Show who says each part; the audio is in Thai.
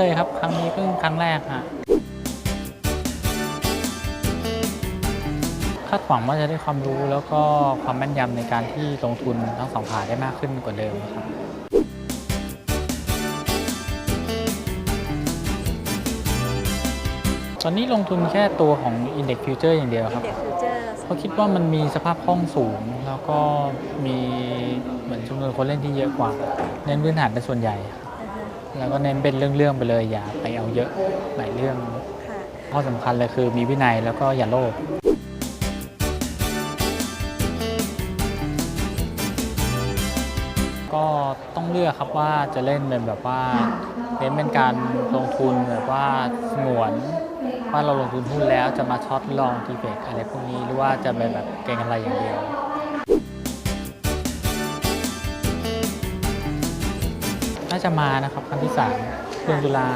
Speaker 1: เคยครับ ครั้งนี้เพิ่งครั้งแรกฮะคาดหวังว่าจะได้ความรู้แล้วก็ความแม่นยำในการที่ลงทุนทั้งสองผ่าได้มากขึ้นกว่าเดิมครับตอนนี้ลงทุนแค่ตัวของ Index Future อย่างเดียวครับ
Speaker 2: เพ
Speaker 1: ราะคิดว่ามันมีสภาพคล่องสูง แล้วก็มีเหมือนจำนวนคนเล่นที่เยอะกว่า เน้นพื้นฐานเป็นส่วนใหญ่ แล้วก็เน้นเป็นเรื่องๆไปเลยอย่าไปเอาเยอะหลายเรื่อง
Speaker 2: ค่ะ
Speaker 1: ข้อสำคัญเลยคือมีวินัยแล้วก็อย่าโลภก็ต้องเลือกครับว่าจะเล่นเป็นแบบว่าเน้นเป็นการลงทุนแบบว่าสงวนว่าเราลงทุนหุ้นแล้วจะมาช็อตลองทีเฟกอะไรพวกนี้หรือว่าจะเป็นแบบเก็งกำไรอย่างเดียว น่าจะมานะครับครั้งที่สามเดือนตุลา